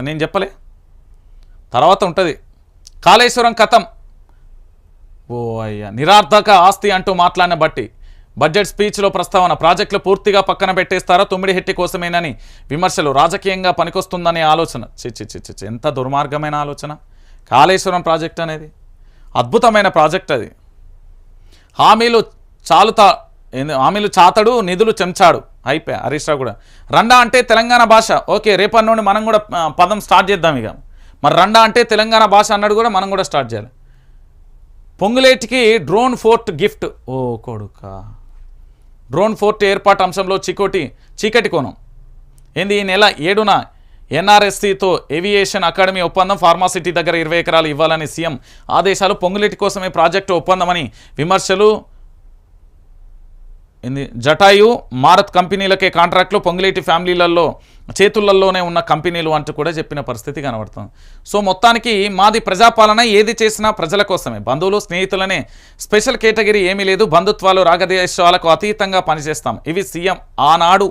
నేను చెప్పలే. తర్వాత ఉంటుంది. కాళేశ్వరం కథం. ఓ అయ్యా నిరార్థక ఆస్తి అంటూ మాట్లాడిన బట్టి బడ్జెట్ స్పీచ్లో ప్రస్తావన ప్రాజెక్టులు పూర్తిగా పక్కన పెట్టేస్తారా తొమ్మిడి హెట్టి కోసమేనని విమర్శలు రాజకీయంగా పనికొస్తుందనే ఆలోచన. చిచ్చి చిచ్చి ఎంత దుర్మార్గమైన ఆలోచన. కాళేశ్వరం ప్రాజెక్ట్ అనేది అద్భుతమైన ప్రాజెక్ట్ అది. హామీలు చాలుతా హామీలు చాతడు నిధులు చెంచాడు. అయిపోయా హరీష్ రావు కూడా. రండా అంటే తెలంగాణ భాష. ఓకే రేపటి నుండి మనం కూడా పదం స్టార్ట్ చేద్దాం ఇక. మరి రండా అంటే తెలంగాణ భాష అన్నాడు కూడా మనం కూడా స్టార్ట్ చేయాలి. పొంగులేటికి డ్రోన్ ఫోర్ట్ గిఫ్ట్. ఓ కొడుక. డ్రోన్ ఫోర్ట్ ఏర్పాటు అంశంలో చికోటి చీకటి కోణం. ఏంది ఈ నెల ఏడున ఎన్ఆర్ఎస్సితో ఏవియేషన్ అకాడమీ ఒప్పందం ఫార్మాసిటీ దగ్గర ఇరవై ఎకరాలు ఇవ్వాలని సీఎం ఆదేశాలు పొంగులేటి కోసమే ప్రాజెక్టు ఒప్పందమని విమర్శలు జటాయు మారత్ కంపెనీలకే కాంట్రాక్ట్లు పొంగులేటి ఫ్యామిలీలలో చేతులలోనే ఉన్న కంపెనీలు అంటూ కూడా చెప్పిన పరిస్థితి కనబడుతుంది. సో మొత్తానికి మాది ప్రజాపాలన ఏది చేసినా ప్రజల కోసమే. బంధువులు స్నేహితులనే స్పెషల్ కేటగిరీ ఏమీ లేదు. బంధుత్వాలు రాగదేశాలకు అతీతంగా పనిచేస్తాం. ఇవి సీఎం ఆనాడు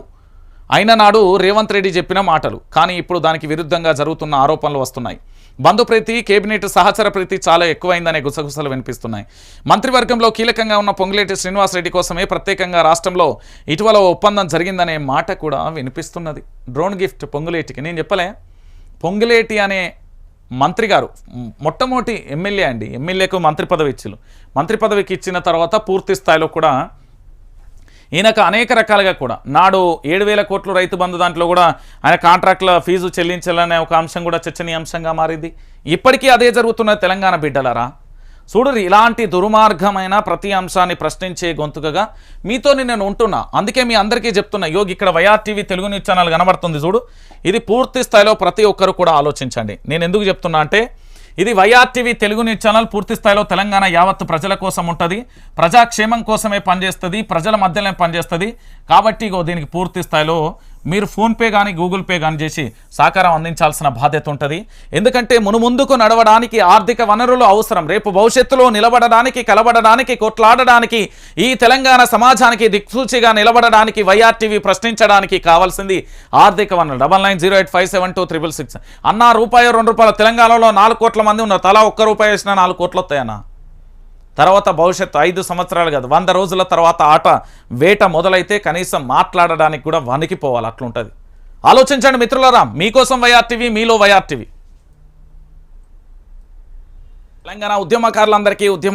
అయిన నాడు రేవంత్ రెడ్డి చెప్పిన మాటలు. కానీ ఇప్పుడు దానికి విరుద్ధంగా జరుగుతున్న ఆరోపణలు వస్తున్నాయి. బంధు ప్రీతి కేబినెట్ సహచర ప్రీతి చాలా ఎక్కువైందనే గుసగుసలు వినిపిస్తున్నాయి. మంత్రివర్గంలో కీలకంగా ఉన్న పొంగులేటి శ్రీనివాసరెడ్డి కోసమే ప్రత్యేకంగా రాష్ట్రంలో ఇటీవల ఒప్పందం జరిగిందనే మాట కూడా వినిపిస్తున్నది. Drone gift పొంగులేటికి. నేను చెప్పలే. పొంగులేటి అనే మంత్రి గారు మొట్టమొదటి ఎమ్మెల్యే అండి. ఎమ్మెల్యేకు మంత్రి పదవి ఇచ్చిలు మంత్రి పదవికి ఇచ్చిన తర్వాత పూర్తి స్థాయిలో కూడా ఈయనకు అనేక రకాలుగా కూడా. నాడు ఏడు వేల కోట్లు రైతు బంధు దాంట్లో కూడా ఆయన కాంట్రాక్టుల ఫీజు చెల్లించాలనే ఒక అంశం కూడా చర్చనీయాంశంగా మారింది. ఇప్పటికీ అదే జరుగుతున్న తెలంగాణ బిడ్డలరా? చూడరు ఇలాంటి దుర్మార్గమైన ప్రతి అంశాన్ని ప్రశ్నించే గొంతుకగా మీతోని నేను ఉంటున్నా. అందుకే మీ అందరికీ చెప్తున్నా యోగి ఇక్కడ YR TV Telugu news channel కనబడుతుంది చూడు. ఇది పూర్తి స్థాయిలో ప్రతి ఒక్కరు కూడా ఆలోచించండి. నేను ఎందుకు చెప్తున్నా అంటే ఇది వైఆర్టీవీ తెలుగు న్యూస్ ఛానల్ పూర్తి స్థాయిలో తెలంగాణ యావత్ ప్రజల కోసం ఉంటుంది. ప్రజాక్షేమం కోసమే పనిచేస్తుంది ప్రజల మధ్యలోనే పనిచేస్తుంది. కాబట్టి ఇగో దీనికి పూర్తి స్థాయిలో మీరు ఫోన్పే కానీ గూగుల్ పే కానీ చేసి సహకారం అందించాల్సిన బాధ్యత ఉంటుంది. ఎందుకంటే మునుముందుకు నడవడానికి ఆర్థిక వనరులు అవసరం. రేపు భవిష్యత్తులో నిలబడడానికి కలబడడానికి కొట్లాడడానికి ఈ తెలంగాణ సమాజానికి దిక్సూచిగా నిలబడడానికి వైఆర్టీవీ ప్రశ్నించడానికి కావాల్సింది ఆర్థిక వనరులు. Double nine zero eight five seven two triple six. అన్న రూపాయి రెండు రూపాయల. తెలంగాణలో నాలుగు కోట్ల మంది ఉన్నారు. తలా ఒక్క రూపాయి వేసినా నాలుగు కోట్లు వస్తాయన్నా. తర్వాత భవిష్యత్తు ఐదు సంవత్సరాలు కాదు వంద రోజుల తర్వాత ఆట వేట మొదలైతే కనీసం మాట్లాడడానికి కూడా వణికిపోవాలి అట్లుంటుంది. ఆలోచించండి మిత్రులరా మీకోసం వైఆర్టీవీ మీలో వైఆర్టీవీ. తెలంగాణ ఉద్యమకారులందరికీ ఉద్యమ